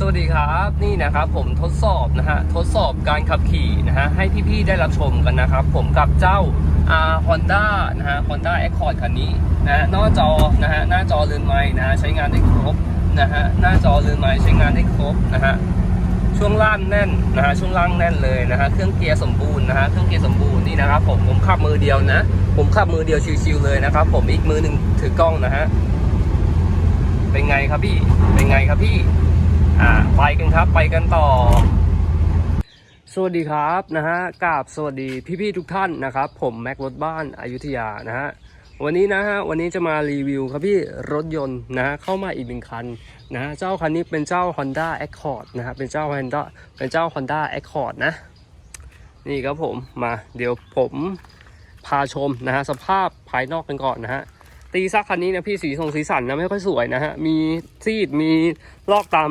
สวัสดีครับนี่นะครับผมทดสอบนะฮะทดสอบการขับขี่นะฮะให้พี่ๆได้รับชมกันนะครับ ผมกับเจ้าอ่าฮอนด้านะฮะฮอนด้าแอคคอร์ดคันนี้นะฮะหน้าจอนะฮะหน้าจอเรือนไม้นะฮะใช้งานได้ครบนะฮะหน้าจอเรือนไม้ใช้งานได้ครบนะฮะช่วงล่างแน่นนะฮะช่วงล่างแน่นเลยนะฮะเครื่องเกียร์สมบูรณ์นะฮะเครื่องเกียร์สมบูรณ์นี่นะครับผมผมขับมือเดียวนะ ผมขับมือเดียวชิวๆเลยนะครับผมอีกมือหนึ่งถือกล้องนะฮะเป็นไงครับพี่เป็นไงครับพี่ อ่าไปกันครับไปกันต่อ สวัสดีครับนะฮะกราบสวัสดีพี่ๆทุกท่านนะครับ ผมแม็กรถบ้านอายุทยานะฮะวันนี้นะฮะวันนี้จะมารีวิวครับพี่รถยนต์นะฮะเข้ามาอีกหนึ่งคันนะฮะเจ้าคันนี้เป็นเจ้า Honda Accord นะฮะเป็นเจ้า Honda เป็นเจ้า Honda Accord นะ นี่ครับผมมาเดี๋ยวผมพาชมนะฮะสภาพภายนอกกันก่อนนะฮะตีซักคันนี้นะพี่สีทรงสีสันนะไม่ค่อยสวยนะฮะมีซีดมีลอกตาม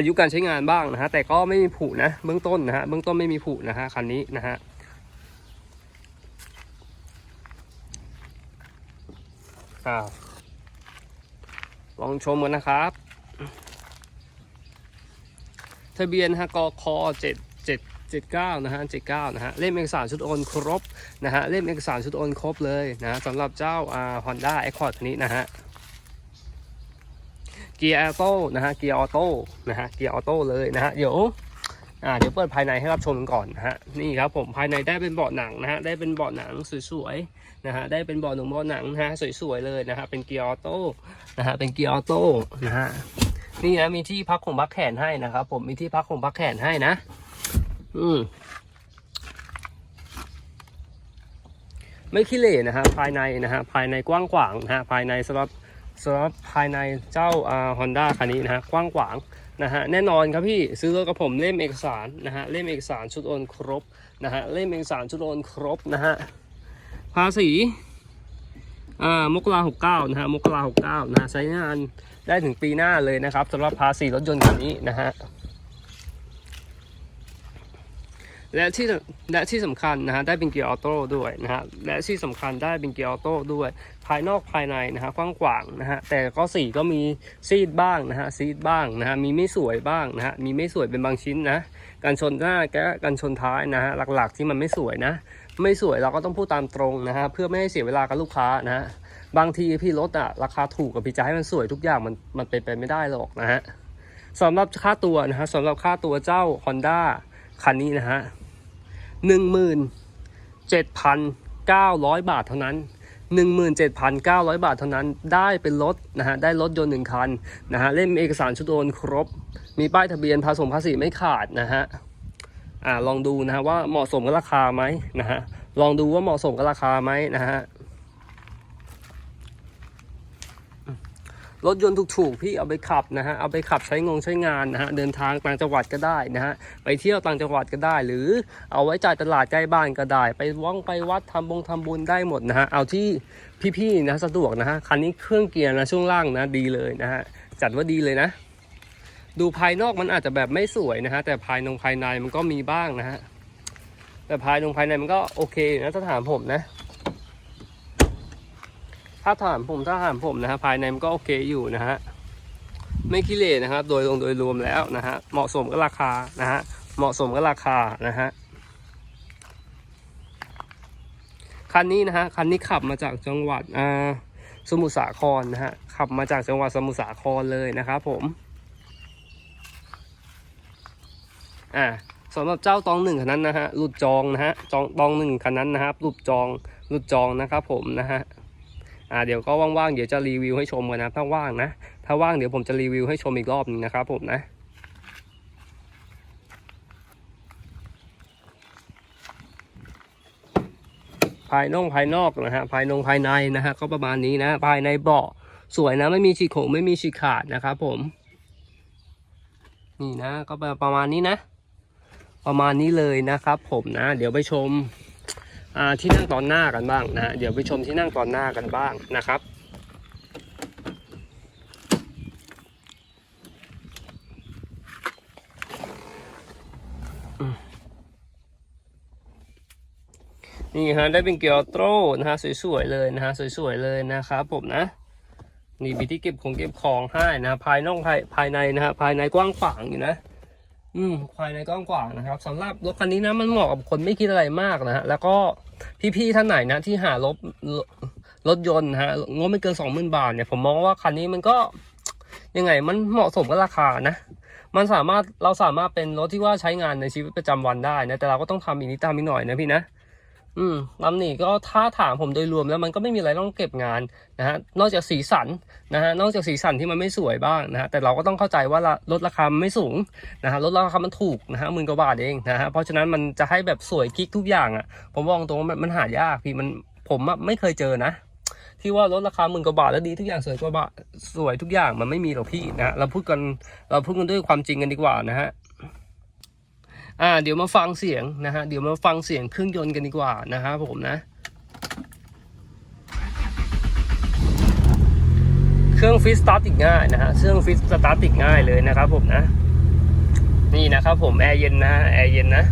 อายุการใช้งานบ้างนะฮะแต่ก็ไม่มีผุนะเบื้องต้นนะฮะเบื้องต้นไม่มีผุนะฮะคันนี้นะฮะอ่าลองชมกันนะครับทะเบียนฮะกคเจ็ดเจ็ดเจ็ดเก้านะฮะเจ็ดเก้านะฮะเล่มเอกสารชุดโอนครบนะฮะเล่มเอกสารชุดโอนครบเลยนะะสำหรับเจ้าอ่าฮอนด้าแอคคอร์ดนี้นะฮะ เกียร์ออโต้นะฮะเกียร์ออโต้นะฮะเกียร์ออโต้เลยนะฮะเดี๋ยวอ่าเดี๋ยวเปิดภายในให้รับชมกันก่อนนะฮะนี่ครับผมภายในได้เป็นเบาะหนังนะฮะได้เป็นเบาะหนังสวยๆนะฮะได้เป็นเบาะหนังเบาะหนังนะฮะสวยๆเลยนะฮะเป็นเกียร์ออโต้นะฮะเป็นเกียร์ออโต้นะฮะนี่นะมีที่พักของพักแขนให้นะครับผมมีที่พักของพักแขนให้นะ อืมไม่ขี้เหร่นะฮะภายในนะฮะภายในกว้างขวางนะฮะภายในสำหรับ สำหรับภายในเจ้าฮอนด้าคันนี้นะฮะกว้างขวางนะฮะแน่นอนครับพี่ซื้อรถกับผมเล่มเอกสารนะฮะเล่มเอกสารชุดโอนครบนะฮะเล่มเอกสารชุดโอนครบนะฮะภาษีอ่ามกราหกเก้านะฮะมกราหกเก้านะฮะใช้งานได้ถึงปีหน้าเลยนะครับสำหรับภาษีรถยนต์คันนี้นะฮะและที่และที่สำคัญนะฮะได้เป็นเกียร์ออโต้ด้วยนะฮะและที่สำคัญได้เป็นเกียร์ออโต้ด้วยายนอกภายในนะฮะกว้างขวางนะฮะแต่ก็สีก็มีซีดบ้างนะฮะซีดบ้างนะฮะมีไม่สวยบ้างนะฮะมีไม่สวยเป็นบางชิ้นนะการชนหน้าแกการชนท้ายนะฮะหลักๆที่มันไม่สวยนะ ไม่สวยเราก็ต้องพูดตามตรงนะฮะเพื่อไม่ให้เสียเวลากับลูกค้านะฮะบางทีพี่รถอะราคาถูกกับพี่จะให้มันสวยทุกอย่างมันมันเป็นไปไม่ได้หรอกนะฮะสำหรับค่าตัวนะฮะสำหรับค่าตัวเจ้า Honda คันนี้นะฮะหนึ่งหมื่นเจ็ดพันเก้าร้อยบาทเท่านั้น 17,900 บาทเท่านั้นได้เป็นรถนะฮะได้รถยนต์หนึ่งคันนะฮะเล่มเอกสารชุดโอนครบ มีป้ายทะเบียนผสมภาษีไม่ขาดนะฮะอ่าลองดูนะฮะว่าเหมาะสมกับราคาไหมนะฮะลองดูว่าเหมาะสมกับราคาไหมนะฮะ รถยนต์ถูกๆพี่เอาไปขับนะฮะเอาไปขับใช้งงใช้งานนะฮะเดินทางต่างจังหวัดก็ได้นะฮะไปเที่ยวต่างจังหวัดก็ได้ หรือเอาไว้จ่ายตลาดใกล้บ้านก็ได้ ไปว่องไปวัดทำบงทำบุญได้หมดนะฮะเอาที่พี่ๆนะสะดวกนะฮะคันนี้เครื่องเกียร์นะช่วงล่างนะดีเลยนะฮะจัดว่าดีเลยนะ ดูภายนอกมันอาจจะแบบไม่สวยนะฮะแต่ภายนงภายในมันก็มีบ้างนะฮะแต่ภายนงภายในมันก็โอเคนะถ้าถามผมนะ ถ้าถามผมถ้าถามผมนะฮะภายในมันก็โอเคอยู่นะฮะไม่ขี้เหร่นะครับ โดยรวมโดยรวมแล้วนะฮะเหมาะสมกับราคานะฮะเหมาะสมกับราคานะฮะคันนี้นะฮะคันนี้ขับมาจากจังหวัดอ่าสมุทรสาครนะฮะขับมาจากจังหวัดสมุทรสาครเลยนะครับผมอ่าสำหรับเจ้าตองหนึ่งคันนั้นนะฮะหลุดจองนะฮะจองตองหนึ่งคันนั้นนะครับหลุดจองหลุดจองนะครับผมนะฮะ อ่าเดี๋ยวก็ว่างๆเดี๋ยวจะรีวิวให้ชมกันนะถ้าว่างนะ ถ้าว่างเดี๋ยวผมจะรีวิวให้ชมอีกรอบหนึงนะครับผมนะภายนอกภายนอกนะฮะภายนงภายในนะฮะก็ประมาณนี้นะภายในเบาะสวยนะไม่มีฉีกโขงไม่มีฉีกขาดนะครับผม นี่นะก็ประมาณนี้นะ ประมาณนี้เลยนะครับผมนะ เดี๋ยวไปชม ที่นั่งตอนหน้ากันบ้างนะเดี๋ยวไปชมที่นั่งตอนหน้ากันบ้างนะครับนี่ฮะได้เป็นเกียร์ออโต้นะฮะสวยๆเลยนะฮะสวยๆเลยนะครับผมนะนี่มีที่เก็บของเก็บของให้นะภายนอกภายภายในนะฮะภายในกว้างขวางอยู่นะ อืมภายในกว้างกว่านะครับสำหรับรถคันนี้นะมันเหมาะกับคนไม่คิดอะไรมากนะฮะแล้วก็พี่ๆท่านไหนนะที่หารถรถยนต์นะฮะงบไม่เกินสองหมื่นบาทเนี่ยผมมองว่าคันนี้มันก็ยังไงมันเหมาะสมกับราคานะ มันสามารถเราสามารถเป็นรถที่ว่าใช้งานในชีวิตประจำวันได้นะแต่เราก็ต้องทำอีกนิดตามนิดหน่อยนะพี่นะ อืมลำนี้ก็ถ้าถามผมโดยรวมแล้วมันก็ไม่มีอะไรต้องเก็บงานนะฮะนอกจากสีสันนะฮะนอกจากสีสันที่มันไม่สวยบ้างนะฮะแต่เราก็ต้องเข้าใจว่าละรถราคาไม่สูงนะฮะรถราคามันถูกนะฮะหมื่นกว่าบาทเองนะฮะเพราะฉะนั้นมันจะให้แบบสวยกิ๊กทุกอย่างอะผมบอกตรงว่ามันหายากพี่มันผมไม่เคยเจอนะที่ว่ารถราคาหมื่นกว่าบาทแล้วดีทุกอย่างสวยกว่าบาทสวยทุกอย่างมันไม่มีหรอกพี่นะฮะเราพูดกันเราพูดกันด้วยความจริงกันดีกว่านะฮะ อ่าเดี๋ยวมาฟังเสียงนะฮะเดี๋ยวมาฟังเสียงเครื่องยนต์กันดีกว่านะฮะผมนะ เครื่องฟิตสตาร์ติดง่ายนะฮะเครื่องฟิตสตาร์ติดง่ายเลยนะครับผมนะ นี่นะครับผมแอร์เย็นนะฮะแอร์เย็นนะ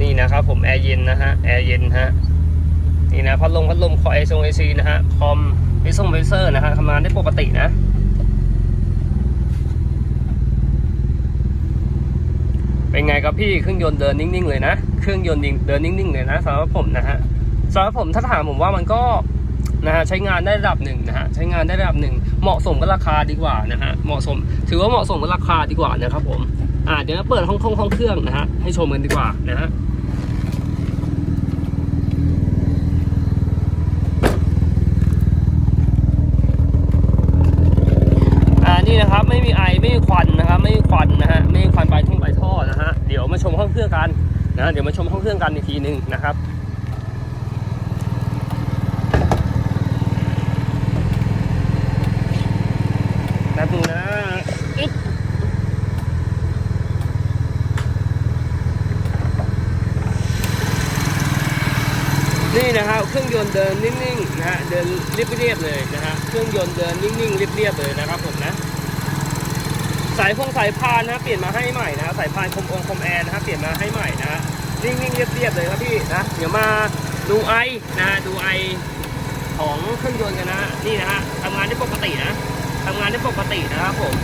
นี่นะครับผมแอร์เย็นนะฮะแอร์เย็นฮะนี่นะพัดลมพัดลมคอไอซงไอซีนะฮะคอมวิซงเวเซอร์นะฮะทำงานได้ปกตินะ เป็นไงครับพี่เครื่องยนต์เดินนิ่งๆเลยนะเครื่องยนต์เดินนิ่งๆเลยนะสำหรับผมนะฮะสำหรับผมถ้าถามผมว่ามันก็นะฮะใช้งานได้ระดับหนึ่งนะฮะใช้งานได้ระดับหนึ่งเหมาะสมกับราคาดีกว่านะฮะเหมาะสม ถือว่าเหมาะสมกับราคาดีกว่านะครับผมอ่าเดี๋ยวเปิดห้องห้องห้องเครื่องนะฮะให้ชมกันดีกว่านะฮะนี่นะครับไม่มีไอไม่มีควันนะครับไม่มีควันนะฮะไม่มีควันใบทุ่งใบท่อนะฮะเดี๋ย มาชมห้องเครื่องกันนะเดี๋ยวมาชมห้องเครื่องกันอีกทีหนึ่งนะครับแป๊บนึงนะนี่นะครับเครื่องยนต์เดินนิ่งๆนะฮะเดินเรียบๆเลยนะฮะเครื่องยนต์เดินนิ่งๆเรียบๆเลยนะครับผมนะ สายพงสายพานนะเปลี่ยนมาให้ใหม่นะสายพานคมองคมแอร์นะเปลี่ยนมาให้ใหม่นะนิ่งๆเรียบๆเลยครับพี่นะเดี๋ยวมาดูไอนะดูไอของเครื่องยนต์กันนะนี่นะฮะทำงานได้ปกตินะทำงานได้ปกตินะครับผม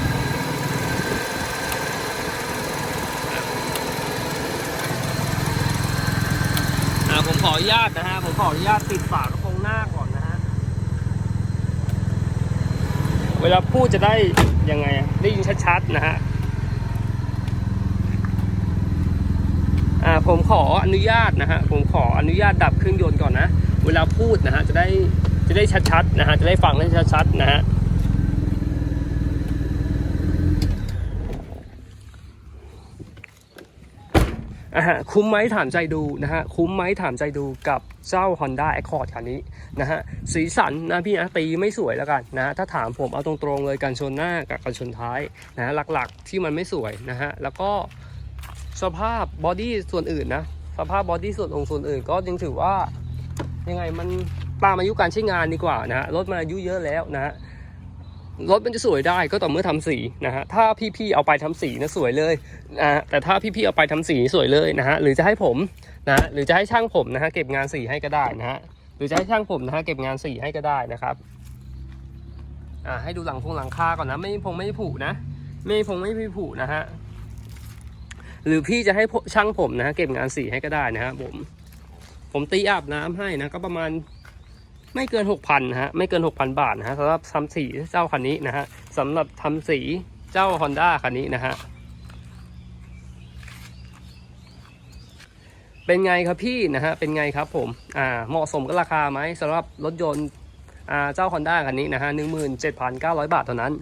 ผมขออนุญาตนะฮะผมขออนุญาตปิดฝากระโปรงหน้าก่อนนะฮะ เวลาพูดจะได้ยังไงได้ยินชัดๆนะฮะอ่าผมขออนุญาตนะฮะผมขออนุญาตดับเครื่องยนต์ก่อนนะ เวลาพูดนะฮะจะได้จะได้ชัดๆนะฮะจะได้ฟังได้ชัดๆนะฮะ ฮะคุ้มไหมถามใจดูนะฮะคุ้มไหมถามใจดูกับเจ้า Honda Accord คันนี้นะฮะสีสันนะพี่นะตีไม่สวยแล้วกันนะถ้าถามผมเอาตรงๆเลยกันชนหน้ากับกันชนท้ายนะฮะหลักๆที่มันไม่สวยนะฮะแล้วก็สภาพบอดี้ส่วนอื่นนะสภาพบอดี้ส่วนองค์ส่วนอื่นก็ยังถือว่ายังไงมันตามอายุการใช้งานดีกว่านะฮะรถมันอายุเยอะแล้วนะฮะ รถมันจะสวยได้ก็ต่อเมื่อทำสีนะฮะถ้าพี่ๆเอาไปทำสีนะสวยเลยนะแต่ถ้าพี่ๆเอาไปทำสีสวยเลยนะฮะหรือจะให้ผมนะหรือจะให้ช่างผมนะฮะเก็บงานสีให้ก็ได้นะฮะหรือจะให้ช่างผมนะฮะเก็บงานสีให้ก็ได้นะครับอ่าให้ดูหลังพงหลังคาก่อนนะไม่พงไม่ผุนะ ไม่พงไม่ผุนะฮะหรือพี่จะให้ช่างผมนะฮะเก็บงานสีให้ก็ได้นะฮะผมผมตีอาบน้ำให้นะก็ประมาณ ไม่เกิน 6,000นะฮะไม่เกิน 6,000 บาทนะฮะสำหรับทำสีเจ้าคันนี้นะฮะสำหรับทำสีเจ้า Honda คันนี้นะฮะเป็นไงครับพี่นะฮะเป็นไงครับผมอ่าเหมาะสมกับราคาไหมสำหรับรถยนต์อ่าเจ้า Honda คันนี้นะฮะ17,900บาทเท่านั้น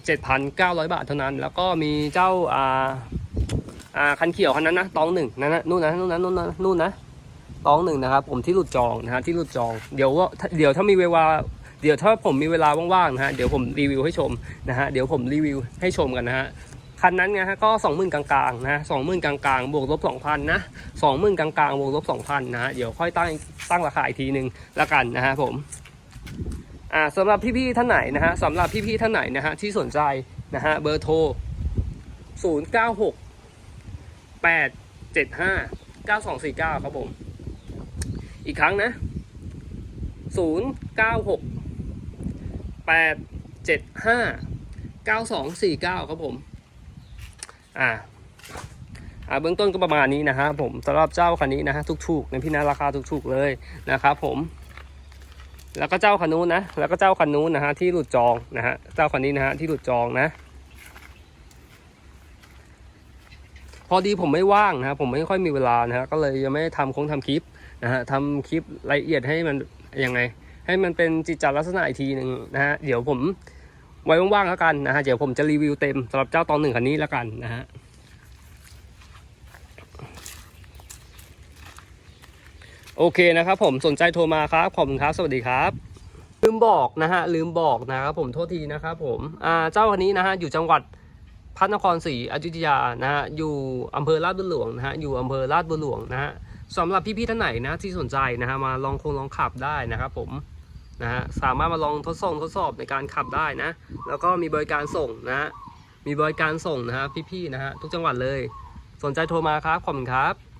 17,900บาทเท่านั้น แล้วก็มีเจ้าอ่าอ่าคันเขียวคันนั้นนะตองหนึ่งนั่นนะนู่นนะนู่นนะนู่นนะนู่นนะ ต้องหนึ่งนะครับ ผมที่หลุดจองนะฮะที่หลุดจอง เดี๋ยวว่าเดี๋ยวถ้ามีเวลาเดี๋ยวถ้าผมมีเวลาว่างๆนะฮะเดี๋ยวผมรีวิวให้ชมนะฮะเดี๋ยวผมรีวิวให้ชมกันนะฮะคันนั้นนะฮะก็สองหมื่นกลางๆนะสองหมื่นกลางๆบวกลบสองพันนะสองหมื่นกลางๆบวกลบสองพันนะฮะเดี๋ยวค่อยตั้งตั้งราคาอีกทีหนึ่งละกันนะฮะผมอ่าสำหรับพี่ๆท่านไหนนะฮะสำหรับพี่ๆท่านไหนนะฮะที่สนใจนะฮะเบอร์โทรศูนย์เก้าหกแปดเจ็ดห้าเก้าสองสี่เก้าครับผม อีกครั้งนะ 0 9 6 8เจ็ดห้าเก้าสองสี่เก้าครับผม อ่า อ่า เบื้องต้นก็ประมาณนี้นะฮะผมสำหรับเจ้าคันนี้นะฮะถูกๆในพี่นะราคาถูกๆเลยนะครับผม แล้วก็เจ้าคันนู้นนะ แล้วก็เจ้าคันนู้นนะฮะที่หลุดจองนะฮะ เจ้าคันนี้นะฮะที่หลุดจองนะพอดีผมไม่ว่างนะฮะผมไม่ค่อยมีเวลานะฮะก็เลยยังไม่ทำคงทำคลิป นะฮะทำคลิปรายละเอียดให้มันยังไง ให้มันเป็นจิตจลักษณะอีกทีหนึ่งนะฮะเดี๋ยวผมไว้ว่างๆแล้วกันนะฮะเดี๋ยวผมจะรีวิวเต็มสำหรับเจ้าตอนหนึ่งคันนี้แล้วกันนะฮะโอเคนะครับผมสนใจโทรมาครับขอบคุณครับสวัสดีครับ ลืมบอกนะฮะลืมบอกนะครับผมโทษทีนะครับผมอ่าเจ้าคันนี้นะฮะอยู่จังหวัดพระนครศรีอยุธยานะฮะอยู่อำเภอลาดบุญหลวงนะฮะอยู่อำเภอลาดบุญหลวงนะฮะ สำหรับพี่ๆท่านไหนนะที่สนใจนะฮะมาลองคงลองขับได้นะครับผมนะฮะสามารถมาลองทดสอบทดสอบในการขับได้นะ แล้วก็มีบริการส่งนะฮะมีบริการส่งนะฮะพี่ๆนะฮะทุกจังหวัดเลย สนใจโทรมาครับขอบคุณครับ